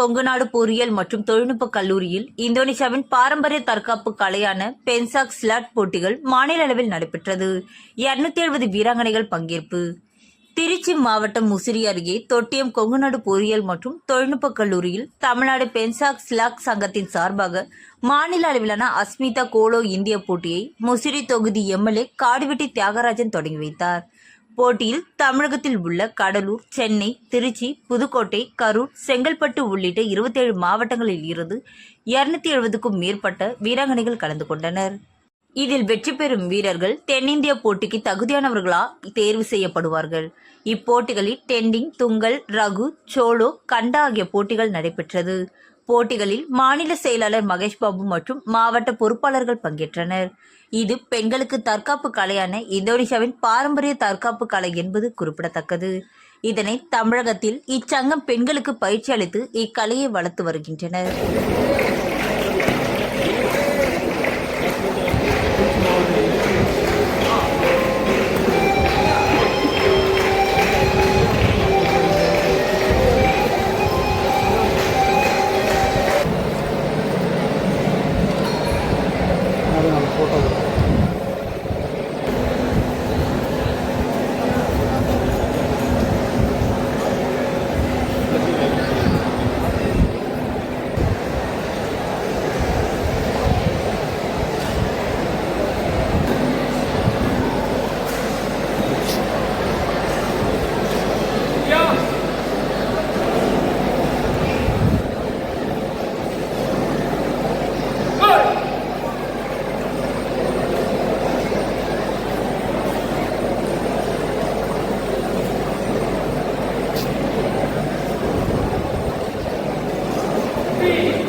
கொங்குநாடு பொறியியல் மற்றும் தொழில்நுட்ப கல்லூரியில் இந்தோனேசியாவின் பாரம்பரிய தற்காப்பு கலையான பென்சாக் ஸ்லாட் போட்டிகள் மாநில அளவில் நடைபெற்றது. இருநூத்தி எழுபது வீராங்கனைகள் பங்கேற்பு. திருச்சி மாவட்டம் முசிறி அருகே தொட்டியம் கொங்குநாடு பொறியியல் மற்றும் தொழில்நுட்ப கல்லூரியில் தமிழ்நாடு பென்சாக் ஸ்லாக் சங்கத்தின் சார்பாக மாநில அளவிலான அஸ்மிதா கோலோ இந்திய போட்டியை முசிறி தொகுதி எம்எல்ஏ காடுவெட்டி தியாகராஜன் தொடங்கி வைத்தார். போட்டியில் தமிழகத்தில் உள்ள கடலூர் சென்னை திருச்சி புதுக்கோட்டை கரூர் செங்கல்பட்டு உள்ளிட்ட இருபத்தேழு மாவட்டங்களில் இருந்து இருநூத்தி எழுபதுக்கும் மேற்பட்ட வீராங்கனைகள் கலந்து கொண்டனர். இதில் வெற்றி பெறும் வீரர்கள் தென்னிந்திய போட்டிக்கு தகுதியானவர்களா தேர்வு செய்யப்படுவார்கள். இப்போட்டிகளில் டெண்டிங் துங்கல் ரகு சோலோ கண்டா ஆகிய போட்டிகள் நடைபெற்றது. போட்டிகளில் மாநில செயலாளர் மகேஷ் பாபு மற்றும் மாவட்ட பொறுப்பாளர்கள் பங்கேற்றனர் இது பெண்களுக்கு தற்காப்பு கலையான இந்தோனேஷியாவின் பாரம்பரிய தற்காப்பு கலை என்பது குறிப்பிடத்தக்கது இதனை தமிழகத்தில் இச்சங்கம் பெண்களுக்கு பயிற்சி அளித்து இக்கலையை வளர்த்து வருகின்றனர் Thank you. Three.